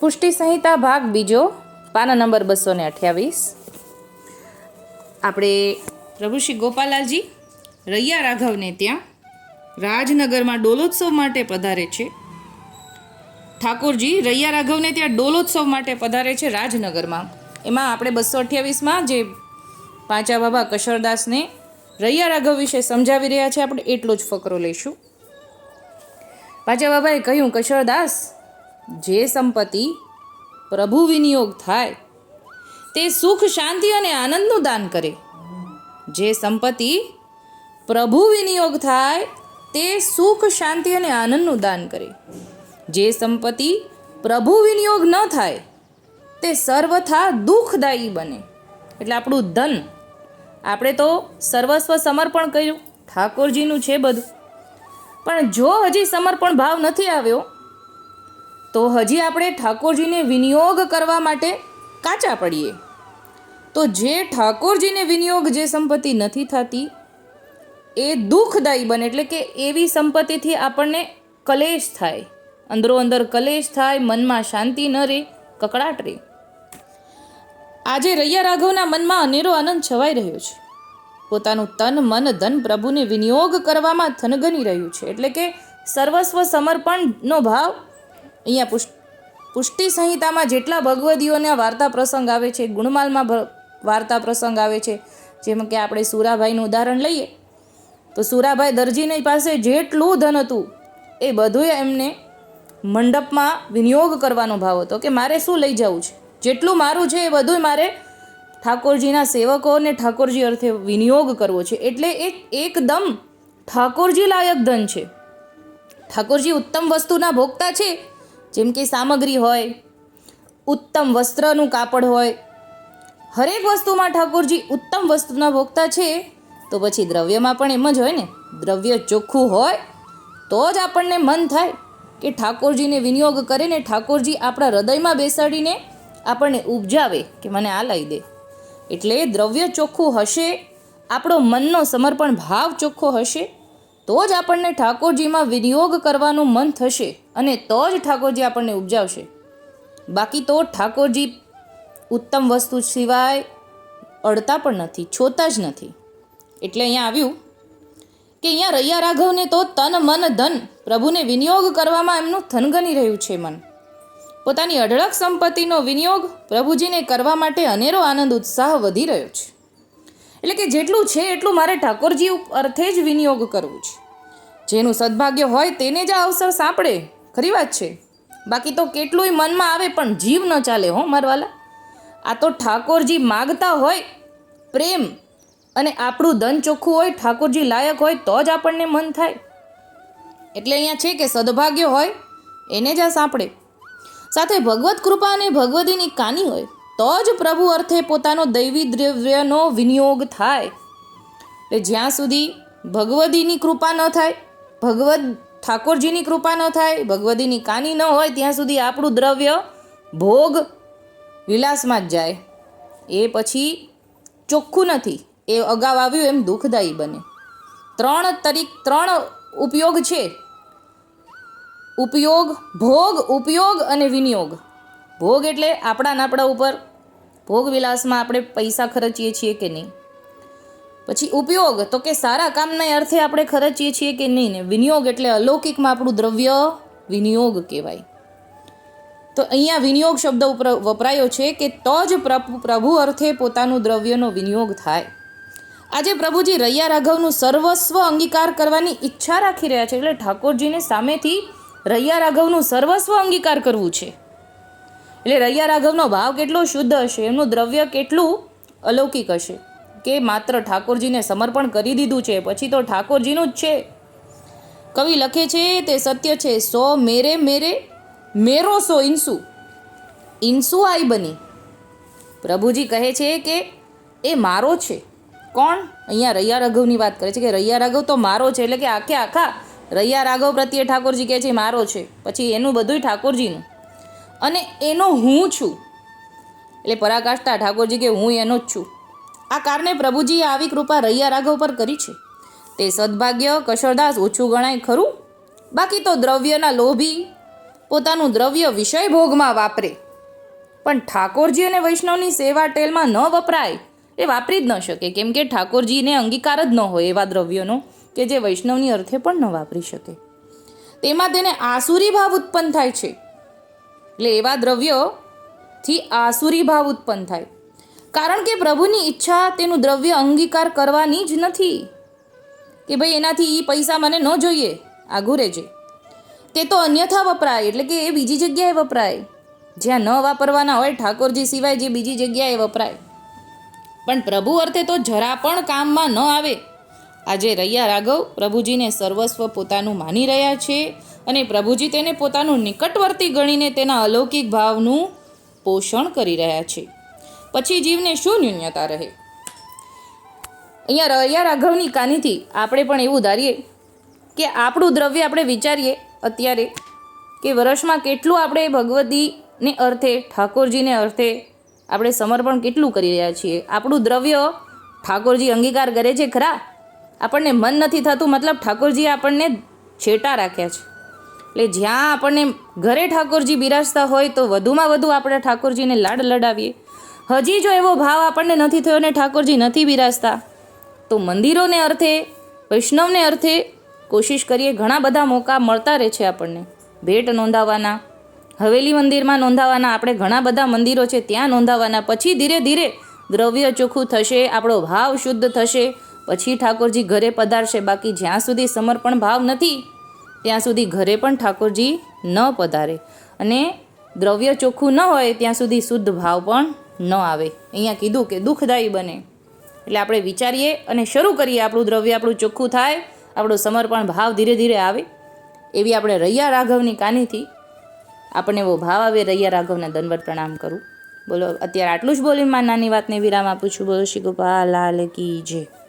પુષ્ટિ સંહિતા ભાગ બીજો, પાના નંબર બસો ને અઠ્યાવીસ. આપણે પ્રભુ શ્રી ગોપાલાલજી રૈયા રાઘવને ત્યાં રાજનગરમાં ડોલોત્સવ માટે પધારે છે. ઠાકોરજી, રૈયા રાઘવને ત્યાં ડોલોત્સવ માટે પધારે છે રાજનગરમાં. એમાં આપણે બસો અઠ્યાવીસમાં જે પાંચા બાબા કશોરદાસને રૈયા રાઘવ વિશે સમજાવી રહ્યા છે, આપણે એટલો જ ફકરો લઈશું. પાંચા બાબાએ કહ્યું, કશરદાસ જે સંપત્તિ પ્રભુ વિનિયોગ થાય, તે સુખ, શાંતિ અને આનંદનું દાન કરે. જે સંપત્તિ પ્રભુ વિનિયોગ થાય, તે સુખ, શાંતિ અને આનંદનું દાન કરે. જે સંપત્તિ પ્રભુ વિનિયોગ ન થાય, તે સર્વથા દુઃખદાયી બને. એટલે આપણું ધન, આપણે તો સર્વસ્વ સમર્પણ કર્યું, ઠાકોરજીનું છે બધું. પણ જો હજી સમર્પણ ભાવ નથી આવ્યો તો હજી આપણે ઠાકોરજીને વિનિયોગ કરવા માટે કાચા પડીએ. તો જે ઠાકોરજીને વિનિયોગ જે સંપત્તિ નથી થતી, એ દુઃખદાયી બને એટલે કે એવી સંપત્તિથી આપણને કલેશ થાય. અંદરો અંદર કલેશ થાય, મનમાં શાંતિ ન રહે કકડાટ રહે. આજે રૈયા રાઘવના મનમાં અનેરો આનંદ છવાઈ રહ્યો છે. પોતાનું તન, મન, ધન પ્રભુને વિનિયોગ કરવામાં થનગની રહ્યું છે. એટલે કે સર્વસ્વ સમર્પણનો ભાવ અહીંયા પુષ્ટ પુષ્ટિ સંહિતામાં જેટલા ભગવદીઓના વાર્તા પ્રસંગ આવે છે, ગુણમાલમાં વાર્તા પ્રસંગ આવે છે, જેમ કે આપણે સુરાભાઈનું ઉદાહરણ લઈએ, તો સુરાભાઈ દરજીની પાસે જેટલું ધન હતું, એ બધું એમને મંડપમાં વિનિયોગ કરવાનો ભાવ હતો કે મારે શું લઈ જવું છે? જેટલું મારું છે એ બધું મારે ઠાકોરજીના સેવકોને ઠાકોરજી અર્થે વિનિયોગ કરવો છે. એટલે એ એકદમ ઠાકોરજી લાયક ધન છે. ઠાકોરજી ઉત્તમ વસ્તુના ભોગતા છે જેમ કે સામગ્રી હોય, ઉત્તમ વસ્ત્રનું કાપડ હોય, હરેક વસ્તુમાં ઠાકોરજી ઉત્તમ વસ્તુના ભોગતા છે, તો પછી દ્રવ્યમાં પણ એમ જ હોય ને, દ્રવ્ય ચોખ્ખું હોય, તો જ આપણને મન થાય કે ઠાકોરજીને વિનિયોગ કરીને ઠાકોરજી આપણા હૃદયમાં બેસાડીને આપણને ઉપજાવે કે મને આ લઈ દે. એટલે દ્રવ્ય ચોખ્ખું હશે, આપણો મનનો સમર્પણ ભાવ ચોખ્ખો હશે તો જ આપણને ઠાકોરજીમાં વિનિયોગ કરવાનું મન થશે અને તો જ ઠાકોરજી આપણને ઉપજાવશે. બાકી તો ઠાકોરજી ઉત્તમ વસ્તુ સિવાય અડતા પણ નથી, છોતા જ નથી. એટલે અહીંયા આવ્યું કે અહીંયા રૈયા રાઘવને તો તન, મન, ધન પ્રભુને વિનિયોગ કરવામાં એમનું થનગની રહ્યું છે મન. પોતાની અઢળક સંપત્તિનો વિનિયોગ પ્રભુજીને કરવા માટે અનેરો આનંદ, ઉત્સાહ વધી રહ્યો છે. એટલે કે જેટલું છે એટલું મારે ઠાકોરજી અર્થે જ વિનિયોગ કરવું છે. જેનું સદભાગ્ય હોય તેને જ આ અવસર સાંપડે, ખરી વાત છે? બાકી તો કેટલુંય મનમાં આવે પણ જીવ ન ચાલે હો, મારવાલા. આ તો ઠાકોરજી માગતા હોય પ્રેમ અને આપણું ધન ચોખ્ખું હોય, ઠાકોરજી લાયક હોય, તો જ આપણને મન થાય. એટલે અહીંયા છે કે સદભાગ્ય હોય, એને જ આ સાંપડે. સાથે ભગવત કૃપા અને ભગવતીની કાની હોય તો જ પ્રભુ અર્થે પોતાનો દૈવી દ્રવ્યનો વિનિયોગ થાય. એટલે જ્યાં સુધી ભગવદીની કૃપા ન થાય, ભગવદ ઠાકોરજીની કૃપા ન થાય, ભગવદીની કાની ન હોય, ત્યાં સુધી આપણું દ્રવ્ય ભોગ વિલાસમાં જ જાય. એ પછી ચોખ્ખું નથી. એ અગાઉ આવ્યું એમ દુઃખદાયી બને. ત્રણ તરીક, ત્રણ ઉપયોગ છે. ઉપયોગ, ભોગ, ઉપયોગ અને વિનિયોગ. ભોગ એટલે આપણા આપણા ઉપર ભોગ વિલાસમાં આપણે પૈસા ખર્ચીએ છીએ કે નહીં? પછી ઉપયોગ, તો કે સારા કામના અર્થે આપણે ખર્ચીએ છીએ કે નહીં ને? વિનિયોગ એટલે અલૌકિકમાં આપણું દ્રવ્ય વિનિયોગ કહેવાય. તો અહીંયા વિનિયોગ શબ્દ ઉપર વપરાયો છે કે તો જ પ્રભુ અર્થે પોતાનું દ્રવ્યનો વિનિયોગ થાય. આજે પ્રભુજી રૈયા રાઘવનું સર્વસ્વ અંગીકાર કરવાની ઈચ્છા રાખી રહ્યા છે. એટલે ઠાકોરજીને સામેથી રૈયા રાઘવનું સર્વસ્વ અંગીકાર કરવું છે. એટલે રૈયા રાઘવનો ભાવ કેટલો શુદ્ધ હશે? એમનું દ્રવ્ય કેટલું અલૌકિક હશે? કે માત્ર ઠાકોરજીને સમર્પણ કરી દીધું છે, પછી તો ઠાકોરજીનું જ છે. કવિ લખે છે, તે સત્ય છે, સો મેરે મેરે, મેરો સો ઇન્સુ ઇન્સુ આઈ બની. પ્રભુજી કહે છે કે એ મારો છે. કોણ? અહીંયા રૈયા રાઘવની વાત કરે છે કે રૈયા રાઘવ તો મારો છે, એટલે કે આખે આખા રૈયા રાઘવ પ્રત્યે ઠાકોરજી કહે છે, મારો છે. પછી એનું બધુંય ઠાકોરજીનું. અને એનો હું છું. એટલે પરાકાષ્ઠા ઠાકોરજી કે હું એનો જ છું. આ કારણે પ્રભુજીએ આવી કૃપા રૈયા રાઘવ પર કરી છે. તે સદભાગ્ય કશરદાસ ઓછું ગણાય ખરું? બાકી તો દ્રવ્યના લોભી પોતાનું દ્રવ્ય વિષય ભોગમાં વાપરે. પણ ઠાકોરજી અને વૈષ્ણવની સેવા ટેલમાં ન વપરાય એ વાપરી જ ન શકે. કેમ કે ઠાકોરજીને અંગીકાર જ ન હોય એવા દ્રવ્યોનો કે જે વૈષ્ણવની અર્થે પણ ન વાપરી શકે. તેમાં તેને આસુરી ભાવ ઉત્પન્ન થાય છે. એટલે એવા દ્રવ્યોથી આસુરી ભાવ ઉત્પન્ન થાય. કારણ કે પ્રભુની ઈચ્છા તેનું દ્રવ્ય અંગીકાર કરવાની જ નથી. કે ભાઈ એનાથી એ પૈસા મને ન જોઈએ આઘું રહેજે તે તો અન્યથા વપરાય, એટલે કે એ બીજી જગ્યાએ વપરાય. જ્યાં ન વાપરવાના હોય ઠાકોરજી સિવાય જે બીજી જગ્યાએ વપરાય. પણ પ્રભુ અર્થે તો જરા પણ કામમાં ન આવે. આજે રૈયા રાઘવ પ્રભુજીને સર્વસ્વ પોતાનું માની રહ્યા છે. અને પ્રભુજી તેને પોતાનું નિકટવર્તી ગણીને તેના અલૌકિક ભાવનું પોષણ કરી રહ્યા છે. પછી જીવને શું ન્યૂન્યતા રહે? અહીંયા રૈયા રાઘવની કાનીથી આપણે પણ એવું ધારીએ કે આપણું દ્રવ્ય આપણે વિચારીએ અત્યારે કે વર્ષમાં કેટલું આપણે ભગવતીને અર્થે, ઠાકોરજીને અર્થે આપણે સમર્પણ કેટલું કરી રહ્યા છીએ? આપણું દ્રવ્ય ઠાકોરજી અંગીકાર કરે છે ખરા? આપણને મન નથી થતું, મતલબ ઠાકોરજીએ આપણને છેટા રાખ્યા છે. એટલે જ્યાં આપણને ઘરે ઠાકોરજી બિરાજતા હોય તો વધુમાં વધુ આપણે ઠાકોરજીને લાડ લડાવીએ. હજી જો એવો ભાવ આપણને નથી થયો ને ઠાકોરજી નથી બિરાજતા, તો મંદિરોને અર્થે, વૈષ્ણવને અર્થે કોશિશ કરીએ, ઘણા બધા મોકા મળતા રહે છે આપણને. ભેટ નોંધાવવાના હવેલી મંદિરમાં નોંધાવવાના આપણે ઘણા બધા મંદિરો છે ત્યાં નોંધાવવાના પછી ધીરે ધીરે દ્રવ્ય ચોખ્ખું થશે, આપણો ભાવ શુદ્ધ થશે, પછી ઠાકોરજી ઘરે પધારશે. બાકી જ્યાં સુધી સમર્પણ ભાવ નથી ત્યાં સુધી ઘરે પણ ઠાકોરજી ન પધારે. અને દ્રવ્ય ચોખ્ખું ન હોય ત્યાં સુધી શુદ્ધ ભાવ પણ ન આવે. અહીંયા કીધું કે દુઃખદાયી બને. એટલે આપણે વિચારીએ અને શરૂ કરીએ આપણું દ્રવ્ય આપણું ચોખ્ખું થાય, આપણો સમર્પણ ભાવ ધીરે ધીરે આવે. એવી આપણે રૈયા રાઘવની કાનીથી આપણને એવો ભાવ આવે રૈયા રાઘવને દનવટ પ્રણામ કરું. બોલો, અત્યારે આટલું જ બોલીમાં નાની વાતને વિરામ આપું છું. બોલો, શ્રી ગોપાલ, લાલ કી જય.